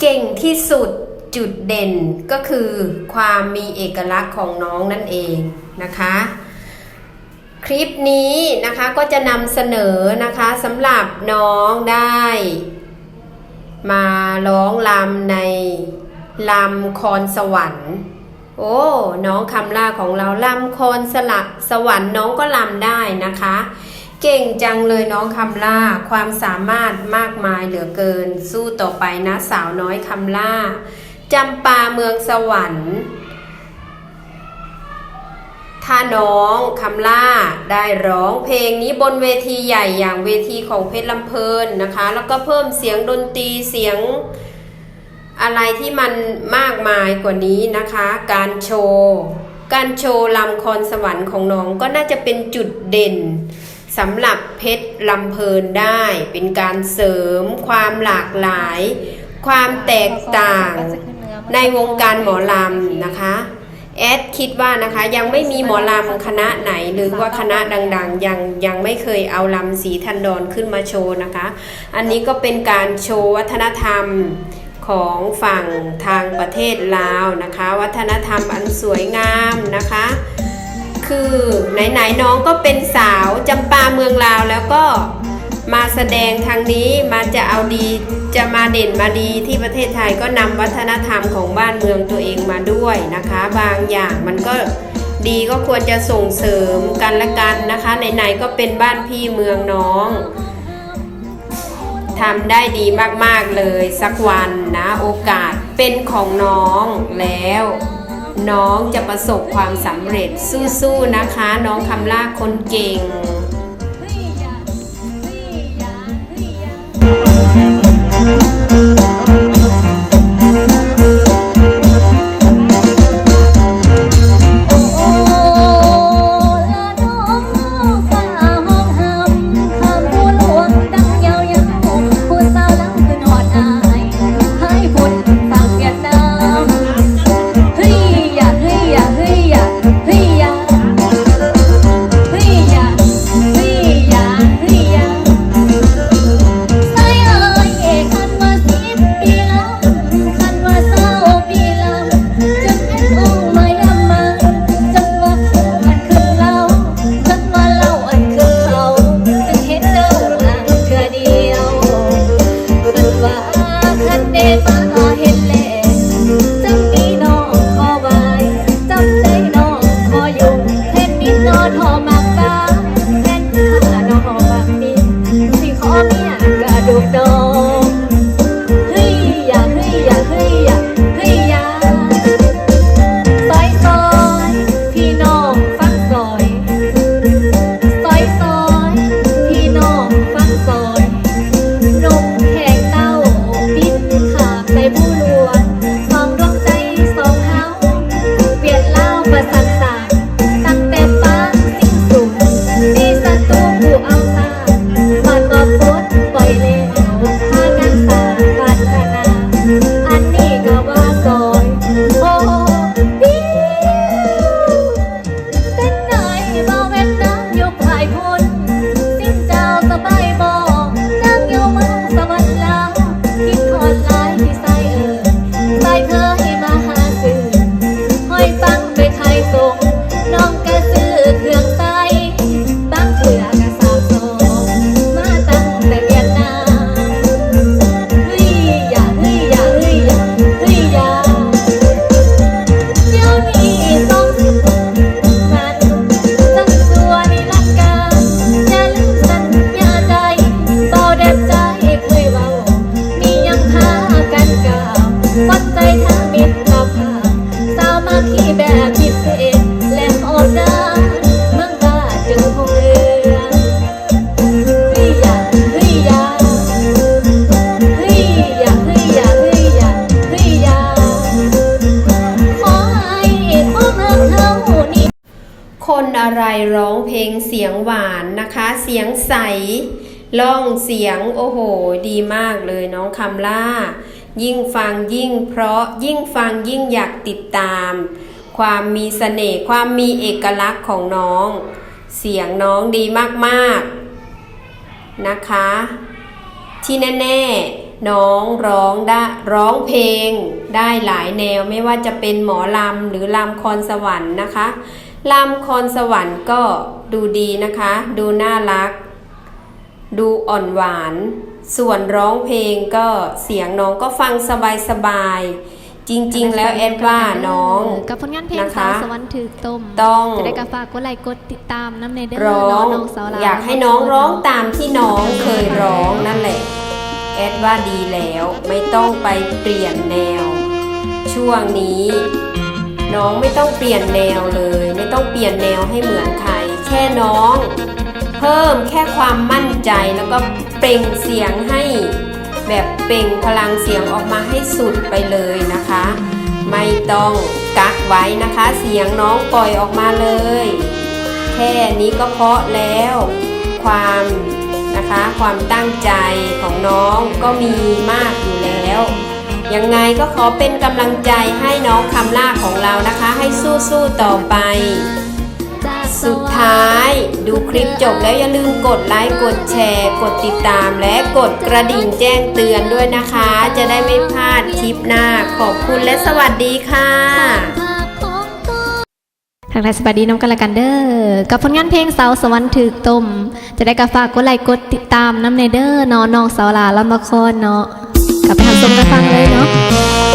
เก่งที่สุดจุดเด่นก็คือความมีเอกลักษณ์ของน้องนั่นเองนะคะ คลิปนี้นะคะก็จะนำเสนอนะคะสำหรับน้องได้ มาร้องลำในลำคอนสวรรค์โอ้น้องคำล่าของเราลำคอนสลักสวรรค์น้องก็ลำได้นะคะ เก่งจังเลยน้องคำล่า ความสามารถมากมายเหลือเกิน สู้ต่อไปนะสาวน้อยคำล่าจำปาเมืองสวรรค์ ถ้าน้องคำล่าได้ร้องเพลงนี้บนเวทีใหญ่อย่างเวทีของเพชรลำเพลินนะคะ แล้วก็เพิ่มเสียงดนตรีเสียงอะไรที่มันมากมายกว่านี้นะคะ การโชว์ การโชว์ลำคอนสวรรค์ของน้องก็น่าจะเป็นจุดเด่น สำหรับเพชรลำเพลินได้เป็นการเสริมความหลากหลาย ความแตกต่างในวงการหมอลำนะคะแอดคิดว่านะคะยังไม่มีหมอลำคณะไหนหรือว่าคณะดังๆ ยังยังไม่เคยเอาลำสีทันดอนขึ้นมาโชว์นะคะ อันนี้ก็เป็นการโชว์วัฒนธรรมของฝั่งทางประเทศลาวนะคะ วัฒนธรรมอันสวยงามนะคะ คือไหนๆน้องก็เป็นสาวจำปาเมืองลาวแล้วก็มาแสดงทางนี้มาจะเอาดีจะมาเด่นมาดีที่ประเทศไทยก็นำวัฒนธรรมของบ้านเมืองตัวเองมาด้วยนะคะ บางอย่างมันก็ดีก็ควรจะส่งเสริมกันและกันนะคะไหนๆก็เป็นบ้านพี่เมืองน้องทำได้ดีมากๆเลยสักวันนะโอกาสเป็นของน้องแล้ว น้องจะประสบความสำเร็จสู้ๆนะคะ น้องคำล่าคนเก่ง กระดูกดอง รร้องเพลงเสียงหวานนะคะ เสียงใสร้องเสียงโอ้โห ดีมากเลยน้องคำล่า ยิ่งฟังยิ่งเพราะยิ่งฟังยิ่งอยากติดตาม ความมีเสน่ห์ความมีเอกลักษณ์ของน้อง เสียงน้องดีมากๆนะคะ ที่แน่ๆน้องร้องได้ร้องเพลง ได้หลายแนวไม่ว่าจะเป็นหมอลำหรือลำคอนสวรรค์นะคะ ลำคอนสวรรค์ก็ดูดีนะคะ ดูน่ารัก ดูอ่อนหวาน ส่วนร้องเพลงก็เสียงน้องก็ฟังสบายๆจริง ๆ แล้วแอดว่าน้องกับผลงานเพลงนะคะสาวสวรรค์ถือต้มต้องจะได้กระฝากกดไลค์กดติดตามน้ำในเด้อร้องน้องสาวลอยากให้น้องร้องตามที่น้องเคยร้องนั่นแหละแอดว่าดีแล้วไม่ต้องไปเปลี่ยนแนว ช่วงนี้ น้องไม่ต้องเปลี่ยนแนวเลย ไม่ต้องเปลี่ยนแนวให้เหมือนใคร แค่น้อง เพิ่มแค่ความมั่นใจแล้วก็เปล่งเสียงให้ แบบเปล่งพลังเสียงออกมาให้สุดไปเลยนะคะ ไม่ต้องกักไว้นะคะ เสียงน้องปล่อยออกมาเลย แค่นี้ก็เพาะแล้ว ความนะคะความตั้งใจของน้องก็มีมากอยู่ ยังไงก็ขอเป็นกำลังใจให้น้องคำล่าของเรานะคะ ให้สู้ๆต่อไป สุดท้ายดูคลิปจบแล้วอย่าลืมกดไลค์กดแชร์ กดติดตามและกดกระดิ่งแจ้งเตือนด้วยนะคะ จะได้ไม่พลาดคลิปหน้าขอบคุณและสวัสดีค่ะทางไทยสวัสดีน้องกันละกันเด้อกับผลงานเพลงสาวสวรรค์ถือต้มจะได้กระฝากกดไลค์กดติดตามน้ำในเด้อเนาะน้องสาวลาลำมาคอนเนาะ กลับไปทำส้มกันฟังเลยเนาะ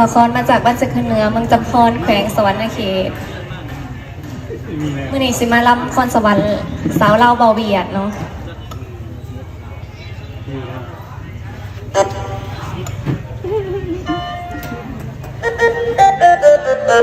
ละครมาจากบ้านจักรเนือมืงจำพรแขวงสวรรณเขตมื่อนี้สิมาลำคอนสวรรค์สาวเล่าเบาเบียดเนาะเออ